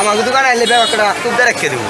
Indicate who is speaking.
Speaker 1: আমাকে দোকানে এলে ব্যাপারটা খুব রেখে দেবো।